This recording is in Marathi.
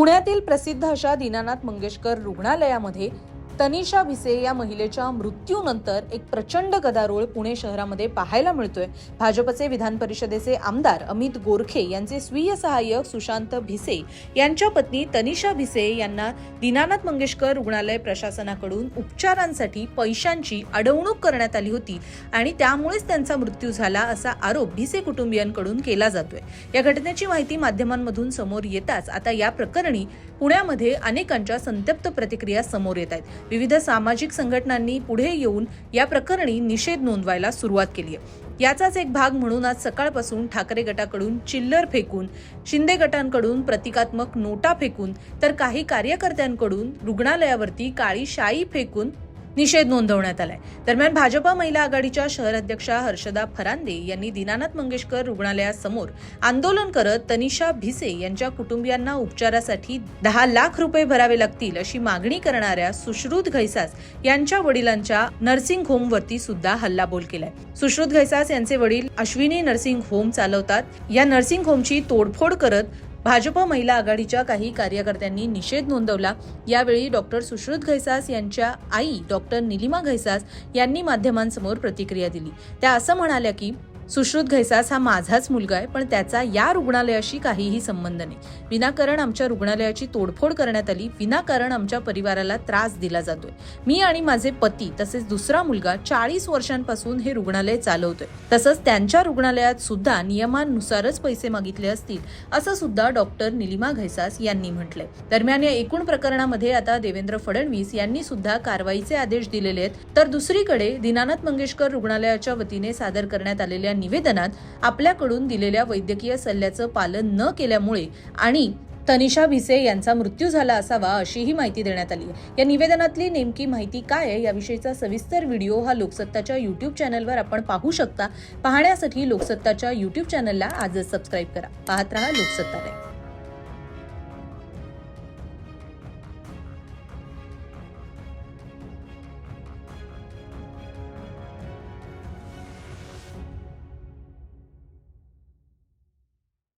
पुण्यातील प्रसिद्ध अशा दीनानाथ मंगेशकर रुग्णालयामध्ये तनिषा भिसे या महिलेच्या मृत्यूनंतर एक प्रचंड गदारोळ पुणे शहरामध्ये पाहायला मिळतोय. भाजपचे विधान परिषदेचे आमदार अमित गोरखे यांचे स्वीय सहाय्यक सुशांत भिसे यांच्या पत्नी तनिषा भिसे यांना दीनानाथ मंगेशकर रुग्णालय प्रशासनाकडून उपचारांसाठी पैशांची अडवणूक करण्यात आली होती आणि त्यामुळेच त्यांचा मृत्यू झाला असा आरोप भिसे कुटुंबियांकडून केला जातोय. या घटनेची माहिती माध्यमांमधून समोर येताच आता या प्रकरणी पुण्यामध्ये अनेकांच्या संतप्त प्रतिक्रिया समोर येत आहेत. विविध सामाजिक संघटनांनी पुढे येऊन या प्रकरणी निषेध नोंदवायला सुरुवात केली आहे. याचाच एक भाग म्हणून आज सकाळपासून ठाकरे गटाकडून चिल्लर फेकून शिंदे गटांकडून प्रतिकात्मक नोटा फेकून तर काही कार्यकर्त्यांकडून रुग्णालयावरती काळी शाई फेकून निषेध नोंदवण्यात आलाय. दरम्यान भाजपा महिला आघाडीच्या शहर अध्यक्षा हर्षदा फरांदे यांनी दीनानाथ मंगेशकर रुग्णालयासमोर आंदोलन करत तनिषा भिसे यांच्या कुटुंबियांना उपचारासाठी दहा लाख रुपये भरावे लागतील अशी मागणी करणाऱ्या सुश्रुत घैसास यांच्या वडिलांच्या नर्सिंग होमवरती सुद्धा हल्लाबोल केलाय. सुश्रुत घैसास यांचे वडील अश्विनी नर्सिंग होम चालवतात. या नर्सिंग होमची तोडफोड करत भाजप महिला आघाडीच्या काही कार्यकर्त्यांनी निषेध नोंदवला. यावेळी डॉक्टर सुश्रुत घैसास यांच्या आई डॉक्टर निलिमा घैसास यांनी माध्यमांसमोर प्रतिक्रिया दिली. त्या असं म्हणाल्या की सुश्रुत घैसास हा माझाच मुलगा आहे पण त्याचा या रुग्णालयाशी काहीही संबंध नाही. विनाकारण आमच्या रुग्णालयाची तोडफोड करण्यात आली विनाकारण आमच्या परिवाराला त्रास दिला जातोय. मी आणि माझे पती तसेच दुसरा मुलगा चाळीस वर्षांपासून हे रुग्णालय चालवतोय. तसंच त्यांच्या रुग्णालयात सुद्धा नियमानुसारच पैसे मागितले असतील असं सुद्धा डॉक्टर निलिमा घैसास यांनी म्हटलंय. दरम्यान या एकूण प्रकरणामध्ये आता देवेंद्र फडणवीस यांनी सुद्धा कारवाईचे आदेश दिलेले आहेत. तर दुसरीकडे दीनानाथ मंगेशकर रुग्णालयाच्या वतीने सादर करण्यात आलेल्या निवेदनात आपल्याकडून दिलेल्या वैद्यकीय सल्ल्याचं पालन न केल्यामुळे आणि तनिषा भिसे यांचा मृत्यू झाला असावा अशीही माहिती देण्यात आली आहे. या निवेदनातली नेमकी माहिती काय आहे? याविषयीचा सविस्तर व्हिडिओ हा लोकसत्ताच्या युट्यूब चॅनलवर आपण पाहू शकता. पाहण्यासाठी लोकसत्ताच्या युट्यूब चॅनलला आजच सबस्क्राईब करा. पाहत रहा लोकसत्ता